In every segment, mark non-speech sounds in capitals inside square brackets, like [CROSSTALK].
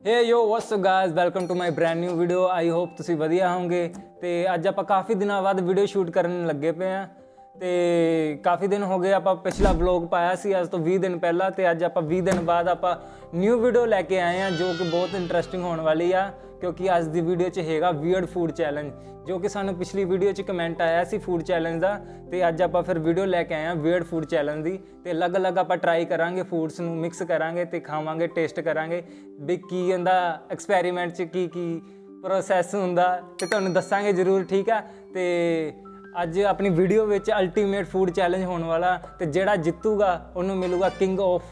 Hey yo what's up guys welcome to my brand new video I hope ਤੁਸੀਂ ਵਧੀਆ ਹੋਵੋਗੇ। ਤੇ ਅੱਜ ਆਪਾਂ ਕਾਫੀ ਦਿਨਾਂ ਬਾਅਦ ਵੀਡੀਓ ਸ਼ੂਟ ਕਰਨ ਲੱਗੇ ਪਏ ਆ। ਤੇ ਕਾਫੀ ਦਿਨ ਹੋ ਗਏ ਆਪਾਂ ਪਿਛਲਾ ਵਲੌਗ ਪਾਇਆ ਸੀ, ਅੱਜ ਤੋਂ 20 ਦਿਨ ਪਹਿਲਾਂ। ਤੇ ਅੱਜ ਆਪਾਂ 20 ਦਿਨ ਬਾਅਦ ਆਪਾਂ ਨਿਊ ਵੀਡੀਓ ਲੈ ਕੇ ਆਏ ਆ, ਜੋ ਕਿ ਬਹੁਤ ਇੰਟਰਸਟਿੰਗ ਹੋਣ ਵਾਲੀ ਆ। ਕਿਉਂਕਿ ਅੱਜ ਦੀ ਵੀਡੀਓ 'ਚ ਹੈਗਾ ਵੀਅਰਡ ਫੂਡ ਚੈਲੰਜ ਜੋ ਕਿ ਸਾਨੂੰ ਪਿਛਲੀ ਵੀਡੀਓ 'ਚ ਕਮੈਂਟ ਆਇਆ ਸੀ ਫੂਡ ਚੈਲੰਜ ਦਾ, ਤੇ ਅੱਜ ਆਪਾਂ ਫਿਰ ਵੀਡੀਓ ਲੈ ਕੇ ਆਏ ਆ ਵੀਅਰਡ ਫੂਡ ਚੈਲੰਜ ਦੀ, ਤੇ ਅਲੱਗ-ਅਲੱਗ ਆਪਾਂ ਟਰਾਈ ਕਰਾਂਗੇ ਫੂਡਸ ਨੂੰ ਮਿਕਸ ਕਰਾਂਗੇ ਤੇ ਖਾਵਾਂਗੇ ਟੇਸਟ ਕਰਾਂਗੇ, ਵੀ ਕੀ ਇਹਦਾ ਐਕਸਪੈਰੀਮੈਂਟ 'ਚ ਕੀ ਕੀ ਪ੍ਰੋਸੈਸ ਹੁੰਦਾ, ਤੇ ਤੁਹਾਨੂੰ ਦੱਸਾਂਗੇ ਜ਼ਰੂਰ, ਠੀਕ ਆ? ਤੇ ਅੱਜ ਆਪਣੀ ਵੀਡੀਓ ਵਿੱਚ ਅਲਟੀਮੇਟ ਫੂਡ ਚੈਲੰਜ ਹੋਣ ਵਾਲਾ, ਤੇ ਜਿਹੜਾ ਜਿੱਤੂਗਾ, ਉਹਨੂੰ ਮਿਲੂਗਾ ਕਿੰਗ ਆਫ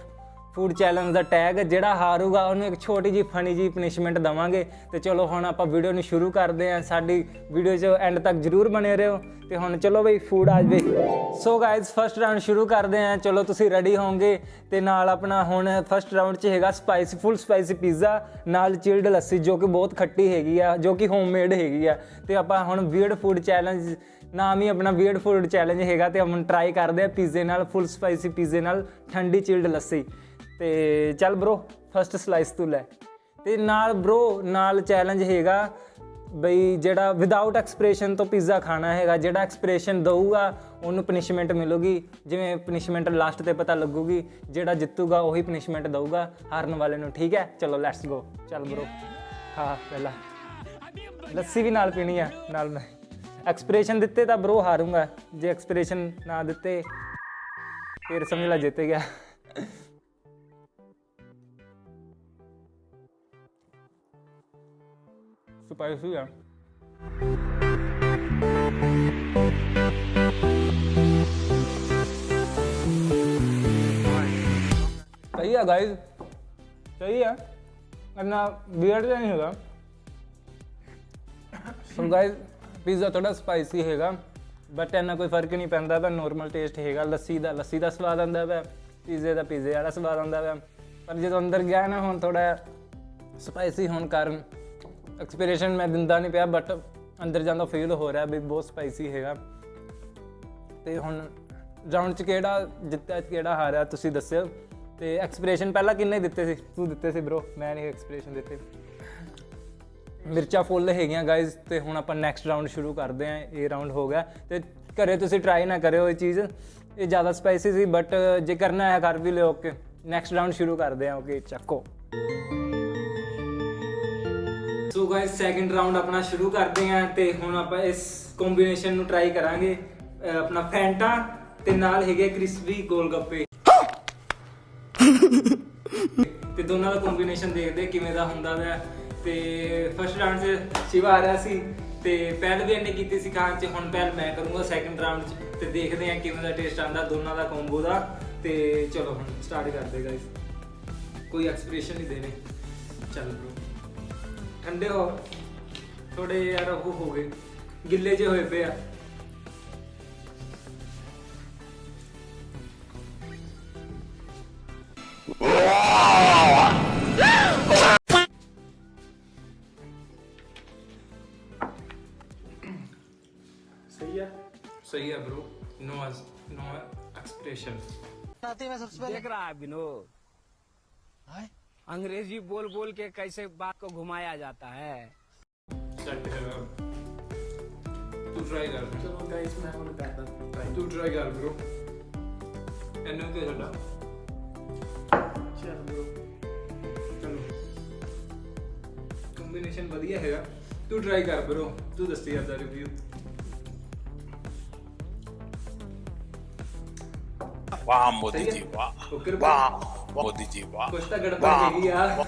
ਫੂਡ ਚੈਲੰਜ ਦਾ ਟੈਗ ਜਿਹੜਾ ਹਾਰੂਗਾ ਉਹਨੂੰ ਇੱਕ ਛੋਟੀ ਜੀ ਫਨੀ ਜੀ ਪਨਿਸ਼ਮੈਂਟ ਦਵਾਂਗੇ। ਤੇ ਚਲੋ ਹੁਣ ਆਪਾਂ ਵੀਡੀਓ ਨੂੰ ਸ਼ੁਰੂ ਕਰਦੇ ਹਾਂ। ਸਾਡੀ ਵੀਡੀਓ 'ਚ ਐਂਡ ਤੱਕ ਜਰੂਰ ਬਣੇ ਰਹੋ। ਤੇ ਹੁਣ ਚਲੋ ਬਈ ਫੂਡ ਆ ਜਾਵੇ ਸੋ ਗਾਇਜ਼ ਫਸਟ ਰਾਊਂਡ ਸ਼ੁਰੂ ਕਰਦੇ ਹਾਂ। ਚਲੋ ਤੁਸੀਂ ਰੈਡੀ ਹੋਵੋਗੇ। ਤੇ ਨਾਲ ਆਪਣਾ ਹੁਣ ਫਸਟ ਰਾਊਂਡ 'ਚ ਹੈਗਾ ਸਪਾਈਸੀ ਫੁੱਲ ਸਪਾਈਸੀ ਪੀਜ਼ਾ ਨਾਲ ਚਿਲਡ ਲੱਸੀ, ਜੋ ਕਿ ਬਹੁਤ ਖੱਟੀ ਹੈਗੀ ਆ, ਜੋ ਕਿ ਹੋਮਮੇਡ ਹੈਗੀ ਆ। ਤੇ ਆਪਾਂ ਹੁਣ ਵੀਅਰਡ ਫੂਡ ਚੈਲੰਜ ਨਾਮ ਹੀ ਆਪਣਾ ਵੀਅਰਡ ਫੂਡ ਚੈਲੰਜ ਹੈਗਾ। ਤੇ ਆਪਾਂ ਟਰਾਈ ਕਰਦੇ ਆ ਪੀਜ਼ੇ ਨਾਲ ਫੁੱਲ ਸਪਾਈਸੀ ਪੀਜ਼ੇ ਨਾਲ, ਠੰਡੀ ਚਿਲਡ ਲੱਸੀ। ਤੇ ਚੱਲ ਬ్రో ਫਸਟ ਸਲਾਈਸ ਤੂੰ ਲੈ। ਤੇ ਨਾਲ ਬ్రో ਨਾਲ ਚੈਲੰਜ ਹੈਗਾ ਬਈ ਜਿਹੜਾ ਵਿਦਆਊਟ ਐਕਸਪ੍ਰੈਸ਼ਨ ਤੋਂ ਪੀਜ਼ਾ ਖਾਣਾ ਹੈਗਾ, ਜਿਹੜਾ ਐਕਸਪ੍ਰੈਸ਼ਨ ਦਊਗਾ, ਉਹਨੂੰ ਪਨਿਸ਼ਮੈਂਟ ਮਿਲੂਗੀ। ਜਿਵੇਂ ਪਨਿਸ਼ਮੈਂਟ ਲਾਸਟ ਤੇ ਪਤਾ ਲੱਗੂਗੀ, ਜਿਹੜਾ ਜਿੱਤੂਗਾ ਉਹੀ ਪਨਿਸ਼ਮੈਂਟ ਦਊਗਾ ਹਾਰਨ ਵਾਲੇ ਨੂੰ, ਠੀਕ ਹੈ? ਚਲੋ ਲੈਟਸ ਗੋ ਚੱਲ ਬ్రో ਹਾਂ ਪਹਿਲਾ। ਲੱਸੀ ਵੀ ਨਾਲ ਪੀਣੀ ਆ, ਨਾਲ ਮੈਂ। ਐਕਸਪ੍ਰੈਸ਼ਨ ਦਿੱਤੇ ਤਾਂ ਬ్రో ਹਾਰੂੰਗਾ। ਜੇ ਐਕਸਪ੍ਰੈਸ਼ਨ ਨਾ ਦਿੱਤੇ, ਫਿਰ ਸਮਝ ਲੈ ਜਿੱਤ ਗਿਆ। ਸਪਾਈਸੀ ਆ ਸਹੀ ਆ ਗਾਇਜ਼ ਸਹੀ ਆ ਇੰਨਾ ਵੀਅਰਡ ਨਹੀਂ ਹੈਗਾ ਸੋ ਗਾਇਜ਼ ਪੀਜ਼ਾ ਥੋੜਾ ਸਪਾਈਸੀ ਹੈਗਾ ਬਟ ਇੰਨਾ ਕੋਈ ਫ਼ਰਕ ਨਹੀਂ ਪੈਂਦਾ ਵਾ ਨਾਰਮਲ ਟੇਸਟ ਹੈਗਾ ਲੱਸੀ ਦਾ ਲੱਸੀ ਦਾ ਸਵਾਦ ਆਉਂਦਾ ਵਾ ਪੀਜ਼ੇ ਦਾ ਪੀਜ਼ੇ ਵਾਲਾ ਸਵਾਦ ਆਉਂਦਾ ਵਾ ਪਰ ਜਦੋਂ ਅੰਦਰ ਗਿਆ ਨਾ ਹੁਣ ਥੋੜਾ ਸਪਾਈਸੀ ਹੋਣ ਕਾਰਨ ਐਕਸਪੀਰੇਸ਼ਨ ਮੈਂ ਦਿੰਦਾ ਨਹੀਂ ਪਿਆ ਬਟ ਅੰਦਰ ਜਾਂਦਾ ਫੀਲ ਹੋ ਰਿਹਾ ਵੀ ਬਹੁਤ ਸਪਾਈਸੀ ਹੈਗਾ। ਤੇ ਹੁਣ ਰਾਉਂਡ ਚ ਕਿਹੜਾ ਜਿੱਤਿਆ, ਕਿਹੜਾ ਹਾਰਿਆ, ਤੁਸੀਂ ਦੱਸਿਓ। ਤੇ ਐਕਸਪੀਰੇਸ਼ਨ ਪਹਿਲਾਂ ਕਿੰਨੇ ਦਿੱਤੇ ਸੀ? ਤੂੰ ਦਿੱਤੇ ਸੀ ਬ్రో ਮੈਂ ਨਹੀਂ ਐਕਸਪੀਰੇਸ਼ਨ ਦਿੱਤੇ। ਮਿਰਚਾਂ ਫੁੱਲ ਹੈਗੀਆਂ ਗਾਇਜ਼ ਤੇ ਹੁਣ ਆਪਾਂ ਨੈਕਸਟ ਰਾਉਂਡ ਸ਼ੁਰੂ ਕਰਦੇ ਆਂ ਇਹ ਰਾਉਂਡ ਹੋ ਗਿਆ। ਤੇ ਘਰੇ ਤੁਸੀਂ ਟਰਾਈ ਨਾ ਕਰਿਓ ਇਹ ਚੀਜ਼। ਇਹ ਜ਼ਿਆਦਾ ਸਪਾਈਸੀ ਸੀ ਬਟ ਜੇ ਕਰਨਾ ਹੈ ਕਰ ਵੀ ਲਿਓ ਓਕੇ ਨੈਕਸਟ ਰਾਉਂਡ ਸ਼ੁਰੂ ਕਰਦੇ ਆਂ ਓਕੇ ਚੱਕੋ। ਸੋ ਗਾਇਸ ਸੈਕਿੰਡ ਰਾਉਂਡ ਆਪਣਾ ਸ਼ੁਰੂ ਕਰਦੇ ਆਂ ਤੇ ਹੁਣ ਆਪਾਂ ਇਸ ਕੰਬੀਨੇਸ਼ਨ ਨੂੰ ਟਰਾਈ ਕਰਾਂਗੇ। ਅਹ ਆਪਣਾ ਫੈਂਟਾ ਤੇ ਨਾਲ ਹੈਗੇ ਕ੍ਰਿਸਪੀ ਗੋਲਗੱਪੇ। ਤੇ ਦੋਨਾਂ ਦਾ ਕੰਬੀਨੇਸ਼ਨ ਦੇਖਦੇ ਕਿਵੇਂ ਦਾ ਹੁੰਦਾ ਵਾ। ਤੇ ਫਸਟ ਰਾਉਂਡ 'ਚ ਸ਼ਿਵਾ ਆ ਰਿਹਾ ਸੀ ਤੇ ਪਹਿਲ ਵੀ ਇਹਨੇ ਕੀਤੀ ਸੀ ਖਾਣ 'ਚ, ਹੁਣ ਪਹਿਲ ਮੈਂ ਕਰੂੰਗਾ ਸੈਕਿੰਡ ਰਾਉਂਡ 'ਚ ਤੇ ਦੇਖਦੇ ਆ ਕਿਵੇਂ ਦਾ ਟੇਸਟ ਆਉਂਦਾ ਦੋਨਾਂ ਦਾ ਕੰਬੋ ਦਾ। ਤੇ ਚਲੋ ਹੁਣ ਸਟਾਰਟ ਕਰਦੇ ਗਾਇਸ ਕੋਈ ਐਕਸਪ੍ਰੈਸ਼ਨ ਨਹੀਂ ਦੇਣੇ। ਚੱਲ ਬ్రో ਠੰਡੇ ਹੋ ਥੋੜੇ ਯਾਰ ਉਹ ਹੋ ਗਏ ਗਿੱਲੇ ਜੇ ਹੋਏ ਪਏ ਆ सही है सही है ब्रो नो नो एक्सप्रेशन देख रहा है विनोद अंग्रेज़ी बोल बोल के कैसे बात को घुमाया जाता है। तू ट्राई कर। चलो गाइस मैं तू ट्राई कर ब्रो ब्रो चलो कॉम्बिनेशन बढ़िया है तू ट्राई कर ब्रो तू यार दा रिव्यू वाह मोदी जी वाह। वाह। ਮੋਦੀ ਜੀ ਵਾਹ। ਕੁਝ ਤਾਂ ਗੜਬੜ ਹੈਗੀ ਆ।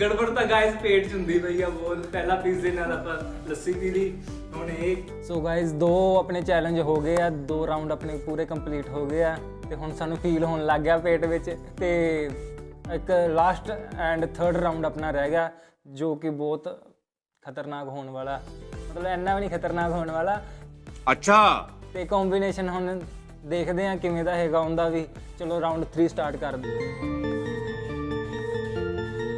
ਗੜਬੜ ਤਾਂ ਗਾਇਸ ਪੇਟ ਚ ਹੁੰਦੀ ਪਈ ਆ ਬਹੁਤ। ਪਹਿਲਾ ਪੀਜ਼ੇ ਨਾਲ ਆਪਾਂ ਲੱਸੀ ਪੀ ਲਈ ਹੁਣ ਇਹ। ਸੋ ਗਾਇਸ ਦੋ ਆਪਣੇ ਚੈਲੰਜ ਹੋ ਗਏ ਆ ਦੋ ਰਾਉਂਡ ਆਪਣੇ ਪੂਰੇ ਕੰਪਲੀਟ ਹੋ ਗਏ ਆ। ਤੇ ਹੁਣ ਸਾਨੂੰ ਫੀਲ ਹੋਣ ਲੱਗ ਗਿਆ ਪੇਟ ਵਿੱਚ। ਤੇ ਇੱਕ ਲਾਸਟ ਐਂਡ ਥਰਡ ਰਾਉਂਡ ਆਪਣਾ ਰਹਿ ਗਿਆ ਜੋ ਕਿ ਬਹੁਤ ਖਤਰਨਾਕ ਹੋਣ ਵਾਲਾ। ਮਤਲਬ ਇੰਨਾ ਵੀ ਨਹੀਂ ਖਤਰਨਾਕ ਹੋਣ ਵਾਲਾ। ਅੱਛਾ। ਤੇ ਕੰਬੀਨੇਸ਼ਨ ਹੁਣ ਦੇਖਦੇ ਆ ਕਿਵੇਂ ਦਾ ਹੈਗਾ ਉਹਦਾ ਵੀ। ਚਲੋ ਰਾਉਂਡ 3 ਸਟਾਰਟ ਕਰਦੇ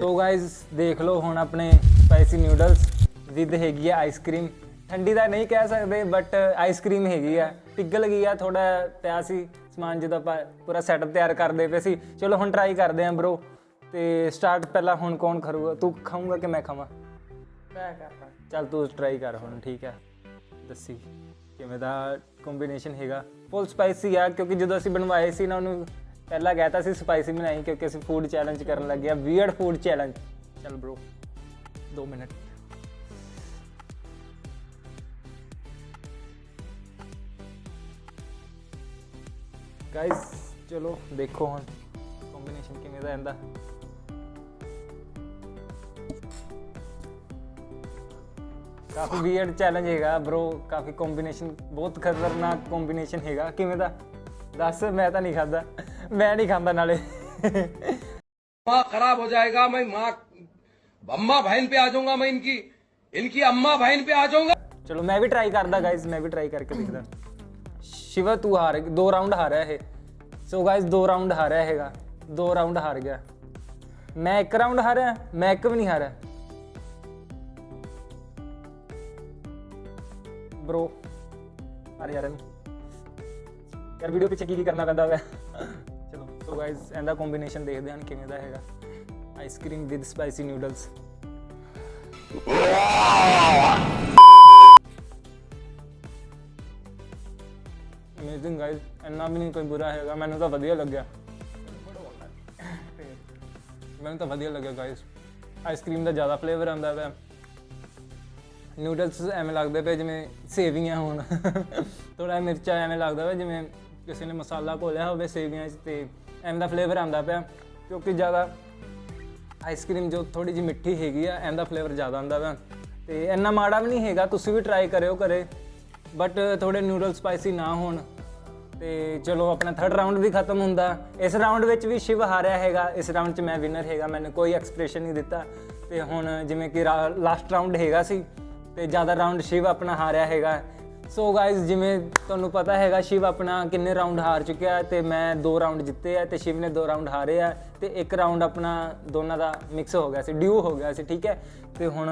ਤੋ ਗਾਇਜ਼ ਦੇਖ ਲਓ ਹੁਣ ਆਪਣੇ ਸਪਾਈਸੀ ਨੂਡਲਸ ਵਿਦ ਹੈਗੀ ਆ ਆਈਸਕ੍ਰੀਮ ਠੰਡੀ ਦਾ ਨਹੀਂ ਕਹਿ ਸਕਦੇ ਬਟ ਆਈਸਕ੍ਰੀਮ ਹੈਗੀ ਆ। ਪਿਗਲ ਗਈ ਆ ਥੋੜਾ ਪਿਆ ਸੀ ਸਮਾਨ ਜਦੋਂ ਆਪਾਂ ਪੂਰਾ ਸੈਟਅਪ ਤਿਆਰ ਕਰਦੇ ਪਏ ਸੀ। ਚਲੋ ਹੁਣ ਟਰਾਈ ਕਰਦੇ ਆਂ ਬ్రో ਤੇ ਸਟਾਰਟ ਪਹਿਲਾਂ ਹੁਣ ਕੌਣ ਕਰੂਗਾ? ਤੂੰ ਖਾਊਂਗਾ ਕਿ ਮੈਂ ਖਾਵਾਂ? ਮੈਂ ਕਰਦਾ। ਚੱਲ ਤੂੰ ਟਰਾਈ ਕਰ ਹੁਣ ਠੀਕ ਹੈ ਦੱਸੀ ਕਿਵੇਂ ਦਾ ਕੰਬੀਨੇਸ਼ਨ ਹੈਗਾ? ਫੁੱਲ ਸਪਾਈਸੀ ਆ, ਕਿਉਂਕਿ ਜਦੋਂ ਅਸੀਂ ਬਣਵਾਏ ਸੀ ਨਾ, ਉਹਨੂੰ ਪਹਿਲਾਂ ਕਹਿਤਾ ਸੀ ਸਪਾਈਸੀ ਬਣਾਈ, ਕਿਉਂਕਿ ਅਸੀਂ ਫੂਡ ਚੈਲੰਜ ਕਰਨ ਲੱਗੇ ਆ ਵੀਅਰਡ ਫੂਡ ਚੈਲੰਜ ਚੱਲ ਬ్రో 2 ਮਿੰਟ। ਗਾਇਸ ਚਲੋ ਦੇਖੋ ਹੁਣ ਕੰਬੀਨੇਸ਼ਨ ਕਿਵੇਂ ਦਾ ਆਂਦਾ ਕਾਫੀ ਵੀਅਰਡ ਚੈਲੰਜ ਹੈਗਾ bro ਕਾਫੀ ਕੰਬੀਨੇਸ਼ਨ ਬਹੁਤ ਖਤਰਨਾਕ ਕੰਬੀਨੇਸ਼ਨ ਹੈਗਾ ਕਿਵੇਂ ਦਾ ਦੱਸ ਮੈਂ ਤਾਂ ਨਹੀਂ ਖਾਦਾ ਮੈਂ ਨਹੀਂ ਖਾਂਦਾ ਨਾਲੇ माँ खराब हो जाएगा मैं माँ अम्मा बहन पे आ जाऊंगा मैं इनकी इनकी अम्मा बहन पे आ जाऊंगा ਚਲੋ ਮੈਂ ਵੀ ਟਰਾਈ ਕਰਦਾ ਗਾਇਸ ਮੈਂ ਵੀ ਟਰਾਈ ਕਰਕੇ ਦੇਖਦਾ ਸ਼ਿਵਾ ਤੂੰ ਹਾਰ ਦੋ ਰਾਉਂਡ ਹਾਰਿਆ ਇਹ ਸੋ ਗਾਇਸ ਦੋ ਰਾਉਂਡ ਹਾਰਿਆ ਹੈਗਾ ਦੋ ਰਾਉਂਡ ਹਾਰ ਗਿਆ ਮੈਂ ਇੱਕ ਰਾਉਂਡ ਹਾਰਿਆ ਮੈਂ ਇੱਕ ਵੀ ਨਹੀਂ ਹਾਰਿਆ ਬ్రో ਅਰੇ ਯਾਰ ਯਾਰ ਵੀਡੀਓ ਪਿੱਛੇ ਕੀ ਕੀ ਕਰਨਾ ਪੈਂਦਾ ਵਾ ਚਲੋ ਸੋ ਗਾਇਸ ਇਹਦਾ ਕੰਬੀਨੇਸ਼ਨ ਦੇਖਦੇ ਹਾਂ ਕਿਵੇਂ ਦਾ ਹੈਗਾ। Ice cream with spicy noodles amazing guys ਇੰਨਾ ਵੀ ਨਹੀਂ ਕੋਈ ਬੁਰਾ ਹੈਗਾ। ਮੈਨੂੰ ਤਾਂ ਵਧੀਆ ਲੱਗਿਆ। ਮੈਨੂੰ ਤਾਂ ਵਧੀਆ ਲੱਗਿਆ ਗਾਇਸ ਆਈਸਕ੍ਰੀਮ ਦਾ ਜ਼ਿਆਦਾ ਫਲੇਵਰ ਆਉਂਦਾ ਪਿਆ। ਨੂਡਲਸ ਐਵੇਂ ਲੱਗਦੇ ਪਏ ਜਿਵੇਂ ਸੇਵੀਆਂ ਹੋਣ। ਥੋੜਾ ਮਿਰਚਾ ਐਵੇਂ ਲੱਗਦਾ ਪਿਆ ਜਿਵੇਂ ਕਿਸੇ ਨੇ ਮਸਾਲਾ ਘੋਲਿਆ ਹੋਵੇ ਸੇਵੀਆਂ 'ਚ ਤੇ ਐਵੇਂ ਦਾ ਫਲੇਵਰ ਆਉਂਦਾ ਪਿਆ। ਕਿਉਂਕਿ ਜ਼ਿਆਦਾ ਆਈਸਕ੍ਰੀਮ ਜੋ ਥੋੜੀ ਜਿਹੀ ਮਿੱਠੀ ਹੈਗੀ ਆ ਇਹਦਾ ਫਲੇਵਰ ਜ਼ਿਆਦਾ ਆਉਂਦਾ ਵਾ ਤੇ ਇੰਨਾ ਮਾੜਾ ਵੀ ਨਹੀਂ ਹੈਗਾ, ਤੁਸੀਂ ਵੀ ਟਰਾਈ ਕਰਿਓ ਘਰੇ। ਬਟ ਥੋੜੇ ਨੂਡਲ ਸਪਾਈਸੀ ਨਾ ਹੋਣ। ਤੇ ਚਲੋ ਆਪਣਾ ਥਰਡ ਰਾਉਂਡ ਵੀ ਖਤਮ ਹੁੰਦਾ। ਇਸ ਰਾਉਂਡ ਵਿੱਚ ਵੀ ਸ਼ਿਵ ਹਾਰਿਆ ਹੈਗਾ। ਇਸ ਰਾਉਂਡ 'ਚ ਮੈਂ ਵਿਨਰ ਹੈਗਾ। ਮੈਨੂੰ ਕੋਈ ਐਕਸਪ੍ਰੈਸ਼ਨ ਨਹੀਂ ਦਿੱਤਾ। ਤੇ ਹੁਣ ਜਿਵੇਂ ਕਿ ਲਾਸਟ ਰਾਉਂਡ ਹੈਗਾ ਸੀ। ਤੇ ਜ਼ਿਆਦਾ ਰਾਉਂਡ ਸ਼ਿਵ ਆਪਣਾ ਹਾਰਿਆ ਹੈਗਾ। ਸੋ ਗਾਇਜ਼ ਜਿਵੇਂ ਤੁਹਾਨੂੰ ਪਤਾ ਹੈਗਾ, ਸ਼ਿਵ ਆਪਣਾ ਕਿੰਨੇ ਰਾਉਂਡ ਹਾਰ ਚੁੱਕਿਆ ਹੈ ਤੇ ਮੈਂ ਦੋ ਰਾਉਂਡ ਜਿੱਤੇ ਆ ਤੇ ਸ਼ਿਵ ਨੇ ਦੋ ਰਾਉਂਡ ਹਾਰੇ ਆ ਤੇ ਇੱਕ ਰਾਉਂਡ ਆਪਣਾ ਦੋਨਾਂ ਦਾ ਮਿਕਸ ਹੋ ਗਿਆ ਸੀ ਡਿਊ ਹੋ ਗਿਆ ਸੀ, ਠੀਕ ਹੈ? ਤੇ ਹੁਣ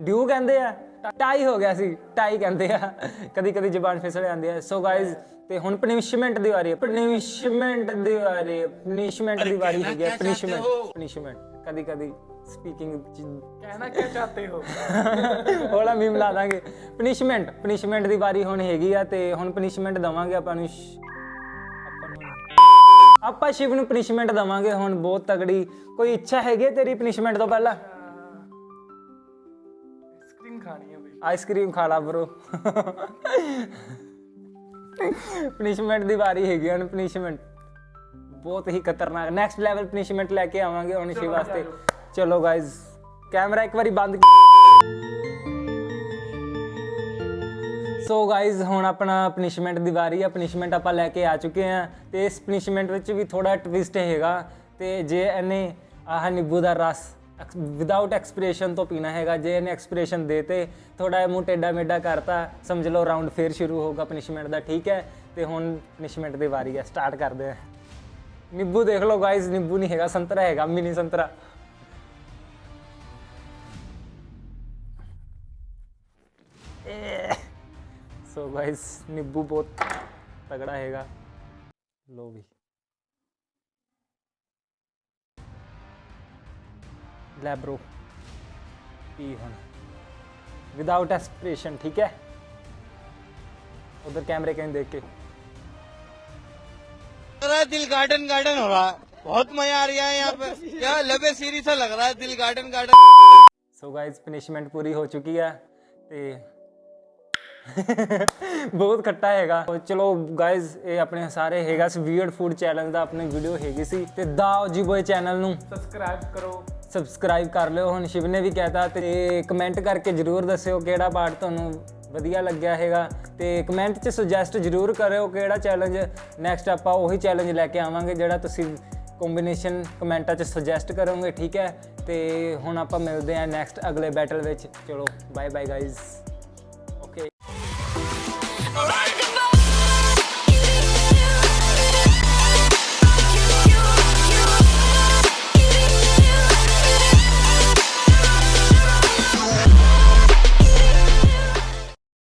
ਡਿਊ ਕਹਿੰਦੇ ਆ ਟਾਈ ਹੋ ਗਿਆ ਸੀ ਟਾਈ ਕਹਿੰਦੇ ਆ। ਕਦੀ ਕਦੀ ਜ਼ਬਾਨ ਫਿਸਲ ਜਾਂਦੀ ਹੈ। ਸੋ ਗਾਇਜ਼ ਤੇ ਹੁਣ ਪਨਿਸ਼ਮੈਂਟ ਦੀ ਵਾਰੀ ਹੈ ਪਨਿਸ਼ਮੈਂਟ ਦੀ ਵਾਰੀ ਹੈ ਪਨਿਸ਼ਮੈਂਟ ਦੀ ਵਾਰੀ ਹੈਗੀ ਹੈ ਪਨਿਸ਼ਮੈਂਟ ਪਨਿਸ਼ਮੈਂਟ ਕਦੀ ਕਦੀ ਸਪੀਕਿੰਗ ਕਹਿਣਾ ਕੀ ਚਾਹਤੇ ਹੋ? [LAUGHS] ਹੋਲਾ ਮੀਮ ਲਾ ਦਾਂਗੇ। ਪਨਿਸ਼ਮੈਂਟ ਪਨਿਸ਼ਮੈਂਟ ਦੀ ਵਾਰੀ ਹੁਣ ਹੈਗੀ ਆ ਤੇ ਹੁਣ ਪਨਿਸ਼ਮੈਂਟ ਦਵਾਂਗੇ ਆਪਾਂ ਨੂੰ। ਆਪਾਂ ਸ਼ਿਵ ਨੂੰ ਪਨਿਸ਼ਮੈਂਟ ਦਵਾਂਗੇ ਹੁਣ ਬਹੁਤ ਤਗੜੀ ਕੋਈ ਇੱਛਾ ਹੈਗੀ ਤੇਰੀ ਪਨਿਸ਼ਮੈਂਟ ਤੋਂ ਪਹਿਲਾਂ? ਆਈਸਕ੍ਰੀਮ ਖਾਣੀ ਹੈ ਬਈ। ਆਈਸਕ੍ਰੀਮ ਖਾ ਲਾ ਬ్రో ਪਨਿਸ਼ਮੈਂਟ ਦੀ ਵਾਰੀ ਹੈਗੀ ਹੁਣ ਪਨਿਸ਼ਮੈਂਟ ਬਹੁਤ ਹੀ ਖਤਰਨਾਕ। ਨੈਕਸਟ ਲੈਵਲ ਪਨਿਸ਼ਮੈਂਟ ਲੈ ਕੇ ਆਵਾਂਗੇ ਹੁਣ ਸ਼ਿਵ ਵਾਸਤੇ। ਚਲੋ ਗਾਇਜ਼ ਕੈਮਰਾ ਇੱਕ ਵਾਰੀ ਬੰਦ ਸੋ ਗਾਇਜ਼ ਹੁਣ ਆਪਣਾ ਪਨਿਸ਼ਮੈਂਟ ਦੀ ਵਾਰੀ ਆ ਪਨਿਸ਼ਮੈਂਟ ਆਪਾਂ ਲੈ ਕੇ ਆ ਚੁੱਕੇ ਆ ਤੇ ਇਸ ਪਨਿਸ਼ਮੈਂਟ ਵਿੱਚ ਵੀ ਥੋੜਾ ਟਵਿਸਟ ਹੈਗਾ ਤੇ ਜੇ ਇਹਨੇ ਆਹ ਨਿੰਬੂ ਦਾ ਰਸ ਵਿਦਆਊਟ ਐਕਸਪ੍ਰੈਸ਼ਨ ਤੋਂ ਪੀਣਾ ਹੈਗਾ, ਜੇ ਇਹਨੇ ਐਕਸਪ੍ਰੈਸ਼ਨ ਦੇਤੇ ਥੋੜਾ ਮੂੰਹ ਟੇਡਾ ਮੇਡਾ ਕਰਤਾ, ਸਮਝ ਲਓ ਰਾਉਂਡ ਫੇਰ ਸ਼ੁਰੂ ਹੋਊਗਾ ਪਨਿਸ਼ਮੈਂਟ ਦਾ, ਠੀਕ ਹੈ? ਤੇ ਹੁਣ ਪਨਿਸ਼ਮੈਂਟ ਦੀ ਵਾਰੀ ਹੈ ਸਟਾਰਟ ਕਰਦੇ ਆ। ਨਿੰਬੂ ਦੇਖ ਲਓ ਗਾਇਜ਼ ਨਿੰਬੂ ਨਹੀਂ ਹੈਗਾ, ਸੰਤਰਾ ਹੈਗਾ, ਮਿਨੀ ਸੰਤਰਾ। गाइस निब्बू बहुत तगड़ा हैगा। लो भी लैब्रो पी हम विदाउट एस्पिरेशन ठीक है? उधर कैमरे कहीं देख के। रहा दिल गार्डन गार्डन हो रहा है। बहुत मज़ा आ रहा है यहाँ पे। क्या लबे सीरी सा लग रहा है दिल garden garden so guys punishment पूरी हो चुकी है। ते ਬਹੁਤ ਖੱਟਾ ਹੈਗਾ। ਚਲੋ ਗਾਇਜ਼ ਇਹ ਆਪਣੇ ਸਾਰੇ ਹੈਗਾ ਸੀ ਵੀਅਰਡ ਫੂਡ ਚੈਲੰਜ ਦਾ ਆਪਣੇ ਵੀਡੀਓ ਹੈਗੀ ਸੀ। ਤੇ ਦਾਓ ਜੀ ਬੋਏ ਚੈਨਲ ਨੂੰ ਸਬਸਕ੍ਰਾਈਬ ਕਰੋ। ਸਬਸਕ੍ਰਾਈਬ ਕਰ ਲਿਓ। ਹੁਣ ਸ਼ਿਵ ਨੇ ਵੀ ਕਹਿਤਾ ਤੇ ਕਮੈਂਟ ਕਰਕੇ ਜਰੂਰ ਦੱਸਿਓ ਕਿਹੜਾ ਪਾਰਟ ਤੁਹਾਨੂੰ ਵਧੀਆ ਲੱਗਿਆ ਹੈਗਾ। ਤੇ ਕਮੈਂਟ 'ਚ ਸੁਜੈਸਟ ਜਰੂਰ ਕਰਿਓ ਕਿਹੜਾ ਚੈਲੰਜ ਨੈਕਸਟ ਆਪਾਂ ਉਹੀ ਚੈਲੰਜ ਲੈ ਕੇ ਆਵਾਂਗੇ ਜਿਹੜਾ ਤੁਸੀਂ ਕੰਬੀਨੇਸ਼ਨ ਕਮੈਂਟਾਂ 'ਚ ਸੁਜੈਸਟ ਕਰੋਗੇ ਠੀਕ ਹੈ? ਤੇ ਹੁਣ ਆਪਾਂ ਮਿਲਦੇ ਆ ਨੈਕਸਟ ਅਗਲੇ ਬੈਟਲ ਵਿੱਚ। ਚਲੋ ਬਾਏ ਬਾਏ ਗਾਇਜ਼